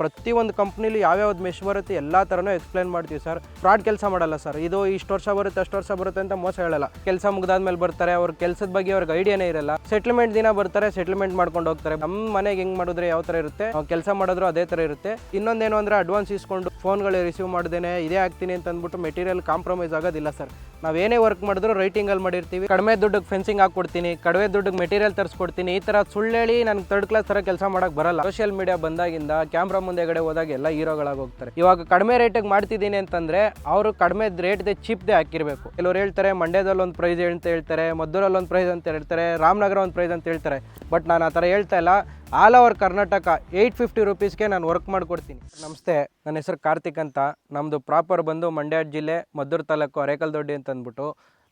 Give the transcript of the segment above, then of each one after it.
ಪ್ರತಿಯೊಂದು ಕಂಪ್ನಿಲಿ ಯಾವ್ಯಾವ್ದು ಮೆಶ್ ಬರುತ್ತೆ ಎಲ್ಲ ಥರನೂ ಎಕ್ಸ್ಪ್ಲೈನ್ ಮಾಡ್ತೀವಿ ಸರ್ ಫ್ರಾಡ್ ಕೆಲಸ ಮಾಡಲ್ಲ ಸರ್ ಇದು ಇಷ್ಟು ವರ್ಷ ಬರುತ್ತೆ, ಅಷ್ಟು ವರ್ಷ ಬರುತ್ತೆ ಅಂತ ಮೋಸ ಹೇಳಲ್ಲ. ಕೆಲಸ ಮುಗ್ದಾದ್ಮೇಲೆ ಬರ್ತಾರೆ, ಅವ್ರ ಕೆಲಸದ ಬಗ್ಗೆ ಅವ್ರಿಗೆ ಐಡಿಯಾನೇ ಇರಲ್ಲ. ಸೆಟ್ಲ್ಮೆಂಟ್ ದಿನ ಬರ್ತಾರೆ ಸೆಟ್ಲ್ಮೆಂಟ್ ಮಾಡ್ಕೊಂಡು ಹೋಗ್ತಾರೆ. ನಮ್ಮ ಮನೆಗೆ ಹೆಂಗ್ ಮಾಡಿದ್ರೆ ಯಾವ ಥರ ಇರುತ್ತೆ? ಕೆಲಸ ಮಾಡಿದ್ರು ಅದೇ ಥರ ಇರುತ್ತೆ. ಇನ್ನೊಂದೇನು ಅಂದರೆ ಅಡ್ವಾನ್ಸ್ ಇಸ್ಕೊಂಡು ಫೋನ್ಗಳು ರಿಸೀವ್ ಮಾಡ್ದೇನೆ, ಇದೇ ಆಗ್ತೀನಿ ಅಂತ ಅಂದ್ಬಿಟ್ಟು ಮೆಟೀರಿಯಲ್ ಕಾಂಪ್ರಮೈಸ್ ಆಗೋದಿಲ್ಲ ಸರ್ ನಾವೇನೇ ವರ್ಕ್ ಮಾಡಿದ್ರು ರೈಟಿಂಗಲ್ಲಿ ಮಾಡಿರ್ತೀವಿ. ಕಡಿಮೆ ದುಡ್ಡಿಗೆ ಫೆನ್ಸಿಂಗ್ ಹಾಕ್ಕೊಡ್ತೀನಿ, ಕಡಿಮೆ ದುಡ್ಡಿಗೆ ಮೆಟೀರಿಯಲ್ ತರಿಸ್ಕೊಡ್ತೀನಿ, ಈ ಥರ ಸುಳ್ಳು ಹೇಳಿ ನನಗೆ ತರ್ಡ್ ಕ್ಲಾಸ್ ಥರ ಕೆಲಸ ಮಾಡಕ್ಕೆ ಬರಲ್ಲ. ಸೋಷಿಯಲ್ ಮೀಡಿಯಾ ಬಂದಾಗಿಂದ ಕ್ಯಾಮ್ರಾ ಮುಂದೆಗಡೆ ಹೋದಾಗ ಎಲ್ಲ ಹೀರೋಗಳಾಗಿ ಹೋಗ್ತಾರೆ. ಇವಾಗ ಕಡಿಮೆ ರೇಟಿಗೆ ಮಾಡ್ತಿದ್ದೀನಿ ಅಂತಂದ್ರೆ ಅವರು ಕಡಿಮೆ ರೇಟ್ದೆ ಚೀಪ್ದೆ ಹಾಕಿರಬೇಕು. ಕೆಲವ್ರು ಹೇಳ್ತಾರೆ, ಮಂಡ್ಯದಲ್ಲಿ ಒಂದು ಪ್ರೈಸ್ ಅಂತ ಹೇಳ್ತಾರೆ, ಮದ್ದೂರಲ್ಲಿ ಒಂದು ಪ್ರೈಸ್ ಅಂತ ಹೇಳ್ತಾರೆ, ರಾಮನಗರ ಒಂದು ಪ್ರೈಸ್ ಅಂತ ಹೇಳ್ತಾರೆ. ಬಟ್ ನಾನು ಆ ಥರ ಹೇಳ್ತಾ ಇಲ್ಲ. All over Karnataka eight fifty ರುಪೀಸ್ಗೆ ನಾನು ವರ್ಕ್ ಮಾಡಿಕೊಡ್ತೀನಿ. ನಮಸ್ತೆ, ನನ್ನ ಹೆಸರು ಕಾರ್ತಿಕ್ ಅಂತ. ನಮ್ಮದು ಪ್ರಾಪರ್ ಬಂದು ಮಂಡ್ಯ ಜಿಲ್ಲೆ, ಮದ್ದೂರು ತಾಲೂಕು ಅರೇಕಲ್ದೊಡ್ಡಿ ಅಂತ ಅಂದ್ಬಿಟ್ಟು.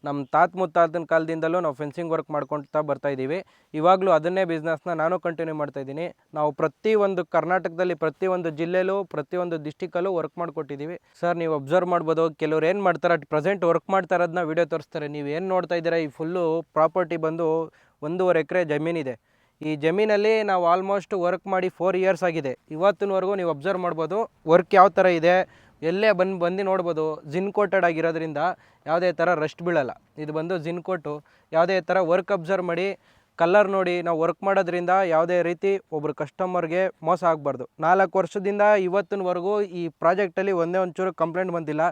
ನಮ್ಮ ತಾತ ಮುತ್ತಾತನ ಕಾಲದಿಂದಲೂ ನಾವು ಫೆನ್ಸಿಂಗ್ ವರ್ಕ್ ಮಾಡ್ಕೊಳ್ತಾ ಬರ್ತಾ ಇದ್ದೀವಿ ಇವಾಗಲೂ ಅದನ್ನೇ ಬಿಸ್ನೆಸ್ನ ನಾನು ಕಂಟಿನ್ಯೂ ಮಾಡ್ತಾ ಇದ್ದೀನಿ ನಾವು ಪ್ರತಿಯೊಂದು ಕರ್ನಾಟಕದಲ್ಲಿ ಪ್ರತಿಯೊಂದು ಜಿಲ್ಲೆಲೂ ಪ್ರತಿಯೊಂದು ಡಿಸ್ಟಿಕಲ್ಲೂ ವರ್ಕ್ ಮಾಡಿಕೊಟ್ಟಿದ್ದೀವಿ ಸರ್ ನೀವು ಅಬ್ಸರ್ವ್ ಮಾಡ್ಬೋದು, ಕೆಲವ್ರು ಏನು ಮಾಡ್ತಾರೆ ಪ್ರೆಸೆಂಟ್ ವರ್ಕ್ ಮಾಡ್ತಾ ಇರೋದನ್ನ ವಿಡಿಯೋ ತೋರಿಸ್ತಾರೆ. ನೀವು ಏನು ನೋಡ್ತಾ ಇದ್ದೀರಾ, ಈ ಫುಲ್ಲು ಪ್ರಾಪರ್ಟಿ ಬಂದು ಒಂದೂವರೆ ಎಕರೆ ಜಮೀನಿದೆ. ಈ ಜಮೀನಲ್ಲಿ ನಾವು ಆಲ್ಮೋಸ್ಟ್ ವರ್ಕ್ ಮಾಡಿ ಫೋರ್ ಇಯರ್ಸ್ ಆಗಿದೆ. ಇವತ್ತಿನವರೆಗೂ ನೀವು ಅಬ್ಸರ್ವ್ ಮಾಡ್ಬೋದು ವರ್ಕ್ ಯಾವ ಥರ ಇದೆ, ಎಲ್ಲೇ ಬಂದು ಬಂದು ನೋಡ್ಬೋದು ಜಿನ್ ಕೋಟೆಡ್ ಆಗಿರೋದ್ರಿಂದ ಯಾವುದೇ ಥರ ರಸ್ಟ್ ಬೀಳಲ್ಲ. ಇದು ಬಂದು ಜಿನ್ ಕೋಟು ಯಾವುದೇ ಥರ ವರ್ಕ್ ಅಬ್ಸರ್ವ್ ಮಾಡಿ ಕಲರ್ ನೋಡಿ, ನಾವು ವರ್ಕ್ ಮಾಡೋದ್ರಿಂದ ಯಾವುದೇ ರೀತಿ ಒಬ್ಬರು ಕಸ್ಟಮರ್ಗೆ ಮೋಸ ಆಗಬಾರ್ದು. ನಾಲ್ಕು ವರ್ಷದಿಂದ ಇವತ್ತಿನವರೆಗೂ ಈ ಪ್ರಾಜೆಕ್ಟಲ್ಲಿ ಒಂದೇ ಒಂಚೂರು ಕಂಪ್ಲೇಂಟ್ ಬಂದಿಲ್ಲ.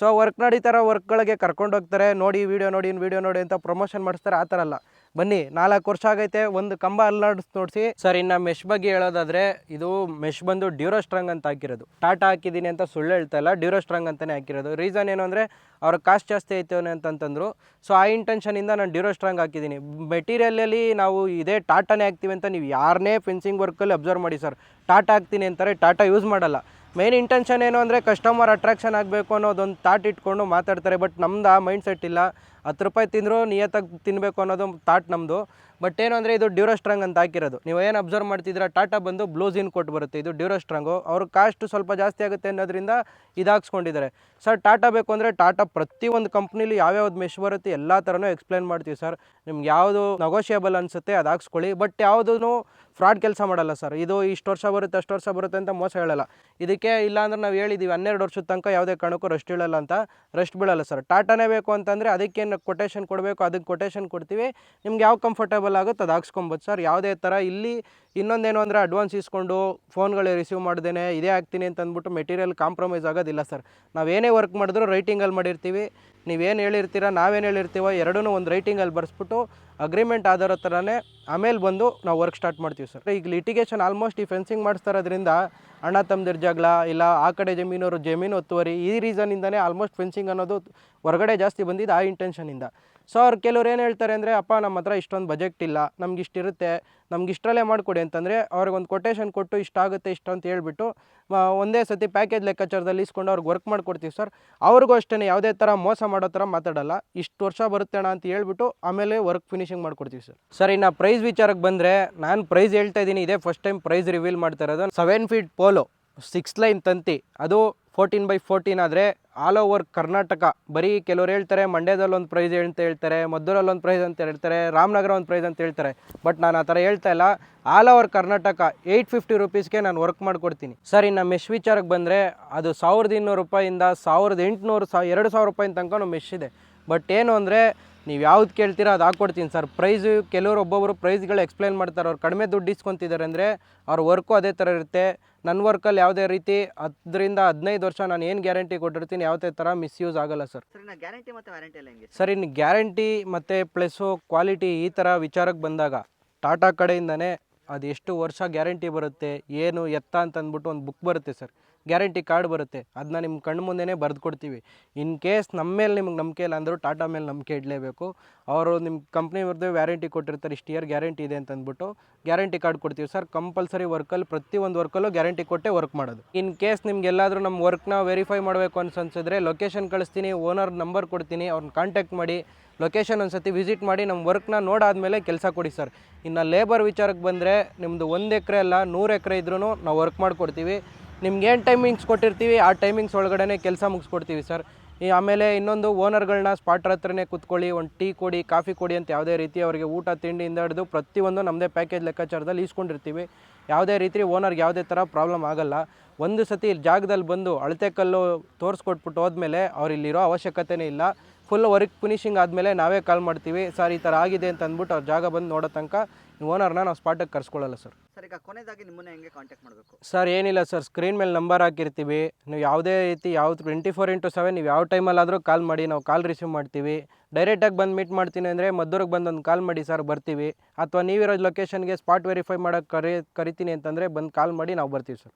ಸೊ ವರ್ಕ್ ನಡೀತಾರ ವರ್ಕ್ಗಳಿಗೆ ಕರ್ಕೊಂಡು ಹೋಗ್ತಾರೆ, ನೋಡಿ ವಿಡಿಯೋ ನೋಡಿ ವಿಡಿಯೋ ನೋಡಿ ಅಂತ ಪ್ರಮೋಷನ್ ಮಾಡಿಸ್ತಾರೆ, ಆ ಥರ ಅಲ್ಲ. ಬನ್ನಿ, ನಾಲ್ಕು ವರ್ಷ ಆಗೈತೆ, ಒಂದು ಕಂಬ ಅಲ್ಲಾಡಿಸ್ ನೋಡಿಸಿ ಸರ್, ಇನ್ನು ಮೆಶ್ ಬಗ್ಗೆ ಹೇಳೋದಾದ್ರೆ, ಇದು ಮೆಶ್ ಬಂದು ಡ್ಯೂರೋ ಸ್ಟ್ರಾಂಗ್ ಅಂತ ಹಾಕಿರೋದು. ಟಾಟಾ ಹಾಕಿದ್ದೀನಿ ಅಂತ ಸುಳ್ಳು ಹೇಳ್ತಾ ಇಲ್ಲ, ಡ್ಯೂರೋ ಸ್ಟ್ರಾಂಗ್ ಅಂತಲೇ ಹಾಕಿರೋದು. ರೀಸನ್ ಏನು ಅಂದರೆ, ಅವ್ರ ಕಾಸ್ಟ್ ಜಾಸ್ತಿ ಐತೆ ಅಂತಂತಂದ್ರು. ಸೊ ಆ ಇಂಟೆನ್ಷನಿಂದ ನಾನು ಡ್ಯೂರೋ ಸ್ಟ್ರಾಂಗ್ ಹಾಕಿದ್ದೀನಿ. ಮೆಟೀರಿಯಲಲ್ಲಿ ನಾವು ಇದೇ ಟಾಟಾನೇ ಹಾಕ್ತೀವಿ ಅಂತ ನೀವು ಯಾರನ್ನೇ ಫೆನ್ಸಿಂಗ್ ವರ್ಕಲ್ಲಿ ಅಬ್ಸರ್ವ್ ಮಾಡಿ ಸರ್, ಟಾಟಾ ಹಾಕ್ತೀನಿ ಅಂತಾರೆ, ಟಾಟಾ ಯೂಸ್ ಮಾಡಲ್ಲ. ಮೇನ್ ಇಂಟೆನ್ಷನ್ ಏನು ಅಂದರೆ ಕಸ್ಟಮರ್ ಅಟ್ರಾಕ್ಷನ್ ಆಗಬೇಕು ಅನ್ನೋದೊಂದು ಥಾಟ್ ಇಟ್ಕೊಂಡು ಮಾತಾಡ್ತಾರೆ ಬಟ್ ನಮ್ದು ಆ ಮೈಂಡ್ ಸೆಟ್ ಇಲ್ಲ. ಹತ್ತು ರೂಪಾಯಿ ತಿಂದರೂ ನಿಯತ್ತಾಗಿ ತಿನ್ನಬೇಕು ಅನ್ನೋದು ಥಾಟ್ ನಮ್ಮದು ಬಟ್ ಏನು ಅಂದರೆ ಇದು ಡ್ಯೂರೋ ಸ್ಟ್ರಾಂಗ್ ಅಂತ ಹಾಕಿರೋದು. ನೀವು ಏನು ಅಬ್ಸರ್ವ್ ಮಾಡ್ತಿದ್ದೀರಾ ಟಾಟಾ ಬಂದು ಬ್ಲೂಸಿನ್ ಕೊಟ್ಟು ಬರುತ್ತೆ. ಇದು ಡ್ಯೂರೋ ಸ್ಟ್ರಾಂಗು. ಅವ್ರ ಕಾಸ್ಟ್ ಸ್ವಲ್ಪ ಜಾಸ್ತಿ ಆಗುತ್ತೆ ಅನ್ನೋದ್ರಿಂದ ಇದು ಹಾಕ್ಸ್ಕೊಂಡಿದ್ದಾರೆ. ಸರ್ ಟಾಟಾ ಬೇಕು ಅಂದರೆ ಟಾಟಾ ಪ್ರತಿಯೊಂದು ಕಂಪ್ನಿಲಿ ಯಾವ್ಯಾವ್ದು ಮೆಶ್ ಬರುತ್ತೆ ಎಲ್ಲ ಥರನೂ ಎಕ್ಸ್ಪ್ಲೈನ್ ಮಾಡ್ತೀವಿ ಸರ್ ನಿಮ್ಗೆ ಯಾವುದು ನಗೋಷಿಯಬಲ್ ಅನಿಸುತ್ತೆ ಅದು ಹಾಕ್ಸ್ಕೊಳ್ಳಿ. ಬಟ್ ಯಾವುದೂ ಫ್ರಾಡ್ ಕೆಲಸ ಮಾಡಲ್ಲ ಸರ್ ಇದು ಇಷ್ಟು ವರ್ಷ ಬರುತ್ತೆ, ಅಷ್ಟು ವರ್ಷ ಬರುತ್ತೆ ಅಂತ ಮೋಸ ಹೇಳಲ್ಲ. ಇದಕ್ಕೆ ಇಲ್ಲಾಂದ್ರೆ ನಾವು ಹೇಳಿದ್ದೀವಿ ಹನ್ನೆರಡು ವರ್ಷದ ತನಕ ಯಾವುದೇ ಕಾರಣಕ್ಕೂ ರಸ್ಟ್ ಹೇಳಲ್ಲ ಅಂತ. ರಸ್ಟ್ ಬೀಳಲ್ಲ ಸರ್ ಟಾಟಾನೇ ಬೇಕು ಅಂತಂದರೆ ಅದಕ್ಕೇನು ಕೊಟೇಶನ್ ಕೊಡಬೇಕು, ಅದಕ್ಕೆ ಕೊಟೇಶನ್ ಕೊಡ್ತೀವಿ. ನಿಮ್ಗೆ ಯಾವ ಕಂಫರ್ಟೇಬಲ್ ಆಗುತ್ತೆ ಅದು ಹಾಕ್ಸ್ಕೊಬೋದು ಸರ್ ಯಾವುದೇ ಥರ ಇಲ್ಲಿ ಇನ್ನೊಂದೇನು ಅಂದರೆ ಅಡ್ವಾನ್ಸ್ ಇಸ್ಕೊಂಡು ಫೋನ್ಗಳೇ ರಿಸೀವ್ ಮಾಡ್ದೇನೆ, ಇದೇ ಆಗ್ತೀನಿ ಅಂತ ಅಂದ್ಬಿಟ್ಟು ಮೆಟೀರಿಯಲ್ ಕಾಂಪ್ರಮೈಸ್ ಆಗೋದಿಲ್ಲ ಸರ್ ನಾವೇನೇ ವರ್ಕ್ ಮಾಡಿದ್ರು ರೈಟಿಂಗಲ್ಲಿ ಮಾಡಿರ್ತೀವಿ. ನೀವೇನು ಹೇಳಿರ್ತೀರ, ನಾವೇನು ಹೇಳಿರ್ತೀವೋ ಎರಡೂ ಒಂದು ರೈಟಿಂಗಲ್ಲಿ ಬರೆಸ್ಬಿಟ್ಟು ಅಗ್ರಿಮೆಂಟ್ ಆಧಾರ ಥರನೇ ಆಮೇಲೆ ಬಂದು ನಾವು ವರ್ಕ್ ಸ್ಟಾರ್ಟ್ ಮಾಡ್ತೀವಿ ಸರ್ ಈಗ ಲಿಟಿಗೇಷನ್ ಆಲ್ಮೋಸ್ಟ್ ಈ ಫೆನ್ಸಿಂಗ್ ಮಾಡಿಸ್ತಾ ಅಣ್ಣ ತಮ್ಮದಿರ ಜಗಳ ಇಲ್ಲ ಆ ಕಡೆ ಜಮೀನವರು ಜಮೀನು ಒತ್ತುವರಿ ಈ ರೀಸನಿಂದನೇ ಆಲ್ಮೋಸ್ಟ್ ಫೆನ್ಸಿಂಗ್ ಅನ್ನೋದು ಹೊರಗಡೆ ಜಾಸ್ತಿ ಬಂದಿದ್ದು ಆ ಇಂಟೆನ್ಷನಿಂದ ಸೊ ಅವ್ರು ಕೆಲವ್ರು ಏನು ಹೇಳ್ತಾರೆ ಅಂದರೆ, ಅಪ್ಪ ನಮ್ಮ ಹತ್ರ ಇಷ್ಟೊಂದು ಬಜೆಟ್ ಇಲ್ಲ, ನಮ್ಗೆ ಇಷ್ಟಿರುತ್ತೆ ನಮ್ಗೆ ಇಷ್ಟರಲ್ಲೇ ಮಾಡಿಕೊಡಿ ಅಂತಂದರೆ ಅವ್ರಿಗೊಂದು ಕೊಟೇಶನ್ ಕೊಟ್ಟು ಇಷ್ಟಾಗುತ್ತೆ ಇಷ್ಟು ಅಂತ ಹೇಳ್ಬಿಟ್ಟು ಒಂದೇ ಸತಿ ಪ್ಯಾಕೇಜ್ ಲೆಕ್ಕಾಚಾರದಲ್ಲಿ ಇಸ್ಕೊಂಡು ಅವ್ರಿಗೆ ವರ್ಕ್ ಮಾಡಿಕೊಡ್ತೀವಿ ಸರ್ ಅವ್ರಿಗೂ ಅಷ್ಟೇ ಯಾವುದೇ ಥರ ಮೋಸ ಮಾಡೋ ಥರ ಮಾತಾಡಲ್ಲ. ಇಷ್ಟು ವರ್ಷ ಬರುತ್ತೆ ಅಣ್ಣ ಅಂತ ಹೇಳ್ಬಿಟ್ಟು ಆಮೇಲೆ ವರ್ಕ್ ಫಿನಿಶಿಂಗ್ ಮಾಡಿಕೊಡ್ತೀವಿ ಸರ್ ಸರ್ ಇನ್ನು ಪ್ರೈಸ್ ವಿಚಾರಕ್ಕೆ ಬಂದರೆ ನಾನು ಪ್ರೈಸ್ ಹೇಳ್ತಾ ಇದ್ದೀನಿ, ಇದೇ ಫಸ್ಟ್ ಟೈಮ್ ಪ್ರೈಸ್ ರಿವೀಲ್ ಮಾಡ್ತಾ ಇರೋದು seven feet pole six line ತಂತಿ. ಅದು ಫೋರ್ಟೀನ್ ಬೈ ಫೋರ್ಟೀನ್ ಆದರೆ ಆಲ್ ಓವರ್ ಕರ್ನಾಟಕ. ಬರೀ ಕೆಲವ್ರು ಹೇಳ್ತಾರೆ, ಮಂಡ್ಯದಲ್ಲಿ ಒಂದು ಪ್ರೈಸ್ ಅಂತ ಹೇಳ್ತಾರೆ, ಮದ್ದೂರಲ್ಲಿ ಒಂದು ಪ್ರೈಸ್ ಅಂತ ಹೇಳ್ತಾರೆ, ರಾಮನಗರ ಒಂದು ಪ್ರೈಸ್ ಅಂತ ಹೇಳ್ತಾರೆ. ಬಟ್ ನಾನು ಆ ಥರ ಹೇಳ್ತಾ ಇಲ್ಲ. All over Karnataka eight fifty ರುಪೀಸ್ಗೆ ನಾನು ವರ್ಕ್ ಮಾಡಿಕೊಡ್ತೀನಿ. ಸರ್ ಇನ್ನು ಮೆಶ್ ವಿಚಾರಕ್ಕೆ ಬಂದರೆ ಅದು ಸಾವಿರದ ಇನ್ನೂರು ರೂಪಾಯಿಂದ ಸಾವಿರದ ಎಂಟುನೂರು ಸಾ ಎರಡು ಸಾವಿರ ರೂಪಾಯಿ ತನಕ ಮೆಶ್ ಇದೆ. ಬಟ್ ಏನು ಅಂದರೆ ನೀವು ಯಾವ್ದು ಕೇಳ್ತೀರಾ ಅದು ಹಾಕ್ಕೊಡ್ತೀನಿ ಸರ್. ಪ್ರೈಸು ಕೆಲವರು ಒಬ್ಬೊಬ್ಬರು ಪ್ರೈಸ್ಗಳು ಎಕ್ಸ್ಪ್ಲೈನ್ ಮಾಡ್ತಾರೆ. ಅವ್ರು ಕಡಿಮೆ ದುಡ್ಡು ಇಸ್ಕೊತಿದ್ದಾರೆ ಅಂದರೆ ಅವ್ರ ವರ್ಕು ಅದೇ ಥರ ಇರುತ್ತೆ. ನನ್ನ ವರ್ಕಲ್ಲಿ ಯಾವುದೇ ರೀತಿ ಹತ್ತರಿಂದ ಹದಿನೈದು ವರ್ಷ ನಾನು ಏನು ಗ್ಯಾರಂಟಿ ಕೊಟ್ಟಿರ್ತೀನಿ ಯಾವುದೇ ಥರ ಮಿಸ್ಯೂಸ್ ಆಗಲ್ಲ ಸರ್. ಸರ್ ಇನ್ನು ಗ್ಯಾರಂಟಿ ಮತ್ತು ವ್ಯಾರಂಟಿ ಎಲ್ಲ ಹೆಂಗೆ ಸರ್? ಇನ್ನು ಗ್ಯಾರಂಟಿ ಮತ್ತು ಪ್ಲಸ್ಸು ಕ್ವಾಲಿಟಿ ಈ ಥರ ವಿಚಾರಕ್ಕೆ ಬಂದಾಗ ಟಾಟಾ ಕಡೆಯಿಂದನೇ ಅದು ಎಷ್ಟು ವರ್ಷ ಗ್ಯಾರಂಟಿ ಬರುತ್ತೆ ಏನು ಎತ್ತ ಅಂತ ಅಂದ್ಬಿಟ್ಟು ಒಂದು ಬುಕ್ ಬರುತ್ತೆ ಸರ್. ಗ್ಯಾರಂಟಿ ಕಾರ್ಡ್ ಬರುತ್ತೆ. ಅದನ್ನ ನಿಮ್ಮ ಕಣ್ಣು ಮುಂದೆನೇ ಬರೆದು ಕೊಡ್ತೀವಿ. ಇನ್ ಕೇಸ್ ನಮ್ಮ ಮೇಲೆ ನಿಮ್ಗೆ ನಂಬಿಕೆ ಇಲ್ಲ ಅಂದರೂ ಟಾಟಾ ಮೇಲೆ ನಂಬಿಕೆ ಇಡಲೇಬೇಕು. ಅವರು ನಿಮ್ಮ ಕಂಪ್ನಿ ಅವ್ರದ್ದು ವ್ಯಾರಂಟಿ ಕೊಟ್ಟಿರ್ತಾರೆ, ಇಷ್ಟು ಇಯರ್ ಗ್ಯಾರಂಟಿ ಇದೆ ಅಂತ ಅಂದ್ಬಿಟ್ಟು ಗ್ಯಾರಂಟಿ ಕಾರ್ಡ್ ಕೊಡ್ತೀವಿ. ಸರ್, ಕಂಪಲ್ಸರಿ ವರ್ಕಲ್ಲಿ ಪ್ರತಿಯೊಂದು ವರ್ಕಲ್ಲೂ ಗ್ಯಾರಂಟಿ ಕೊಟ್ಟೆ ವರ್ಕ್ ಮಾಡೋದು. ಇನ್ ಕೇಸ್ ನಿಮ್ಗೆ ಎಲ್ಲಾದರೂ ನಮ್ಮ ವರ್ಕ್ನ ವೆರಿಫೈ ಮಾಡಬೇಕು ಅನ್ಸಿದ್ರೆ ಲೊಕೇಶನ್ ಕಳಿಸ್ತೀನಿ, ಓನರ್ ನಂಬರ್ ಕೊಡ್ತೀನಿ ಅವ್ರನ್ನ ಕಾಂಟ್ಯಾಕ್ಟ್ ಮಾಡಿ, ಲೊಕೇಶನ್ ಒಂದು ಸತಿ ವಿಸಿಟ್ ಮಾಡಿ ನಮ್ಮ ವರ್ಕ್ನ ನೋಡಾದ್ಮೇಲೆ ಕೆಲಸ ಕೊಡಿ ಸರ್. ಇನ್ನು ಲೇಬರ್ ವಿಚಾರಕ್ಕೆ ಬಂದರೆ ನಿಮ್ಮದು ಒಂದು ಎಕರೆ ಅಲ್ಲ, ನೂರು ಎಕರೆ ಇದ್ರೂ ನಾವು ವರ್ಕ್ ಮಾಡಿಕೊಡ್ತೀವಿ. ನಿಮ್ಗೆ ಏನು ಟೈಮಿಂಗ್ಸ್ ಕೊಟ್ಟಿರ್ತೀವಿ, ಆ ಟೈಮಿಂಗ್ಸ್ ಒಳಗಡೆ ಕೆಲಸ ಮುಗಿಸ್ಕೊಡ್ತೀವಿ ಸರ್ ಈ ಆಮೇಲೆ ಇನ್ನೊಂದು ಓನರ್ಗಳನ್ನ ಸ್ಪಾಟರ್ ಹತ್ರನೇ ಕೂತ್ಕೊಳ್ಳಿ, ಒಂದು ಟೀ ಕೊಡಿ ಕಾಫಿ ಕೊಡಿ ಅಂತ ಯಾವುದೇ ರೀತಿ ಅವರಿಗೆ ಊಟ ತಿಂಡಿಯಿಂದ ಹಿಡಿದು ಪ್ರತಿಯೊಂದು ನಮ್ಮದೇ ಪ್ಯಾಕೇಜ್ ಲೆಕ್ಕಾಚಾರದಲ್ಲಿ ಇಸ್ಕೊಂಡಿರ್ತೀವಿ. ಯಾವುದೇ ರೀತಿ ಓನರ್ಗೆ ಯಾವುದೇ ಥರ ಪ್ರಾಬ್ಲಮ್ ಆಗಲ್ಲ. ಒಂದು ಸತಿ ಜಾಗದಲ್ಲಿ ಬಂದು ಅಳತೆ ಕಲ್ಲು ತೋರಿಸ್ಕೊಟ್ಬಿಟ್ಟು ಹೋದ್ಮೇಲೆ ಅವ್ರು ಇಲ್ಲಿರೋ ಅವಶ್ಯಕತೆನೇ ಇಲ್ಲ. ಫುಲ್ ವರ್ಕ್ ಫಿನಿಶಿಂಗ್ ಆದಮೇಲೆ ನಾವೇ ಕಾಲ್ ಮಾಡ್ತೀವಿ ಸರ್ ಈ ಥರ ಆಗಿದೆ ಅಂತ ಅಂದ್ಬಿಟ್ಟು ಅವ್ರ ಜಾಗ ಬಂದು ನೋಡೋ ತನಕ ಓನರ್ನ ನಾವು ಸ್ಪಾಟಾಗಿ ಕರ್ಸ್ಕೊಳ್ಳಲ್ಲ ಸರ್ ಸರ್ ಈಗ ಕೊನೆಯದಾಗಿ ನಿಮ್ಮನ್ನ ಹೆಂಗೆ ಕಾಂಟ್ಯಾಕ್ಟ್ ಮಾಡಬೇಕು? ಸರ್ ಏನಿಲ್ಲ ಸರ್ ಸ್ಕ್ರೀನ್ ಮೇಲೆ ನಂಬರ್ ಹಾಕಿರ್ತೀವಿ. ನೀವು ಯಾವುದೇ ರೀತಿ ಯಾವ ಟ್ವೆಂಟಿ ಫೋರ್ ಇಂಟು ಸೆವೆನ್ ನೀವು ಯಾವ ಟೈಮಲ್ಲಾದರೂ ಕಾಲ್ ಮಾಡಿ ನಾವು ಕಾಲ್ ರಿಸೀವ್ ಮಾಡ್ತೀವಿ. ಡೈರೆಕ್ಟಾಗಿ ಬಂದು ಮೀಟ್ ಮಾಡ್ತೀನಿ ಅಂದರೆ ಮದ್ದೂರಿಗೆ ಬಂದು ಒಂದು ಕಾಲ್ ಮಾಡಿ ಸರ್ ಬರ್ತೀವಿ. ಅಥವಾ ನೀವಿರೋ ಲೊಕೇಶನ್ಗೆ ಸ್ಪಾಟ್ ವೆರಿಫೈ ಮಾಡೋಕ್ಕೆ ಕರಿ ಕರಿತೀನಿ ಅಂತಂದರೆ ಬಂದು ಕಾಲ್ ಮಾಡಿ ನಾವು ಬರ್ತೀವಿ ಸರ್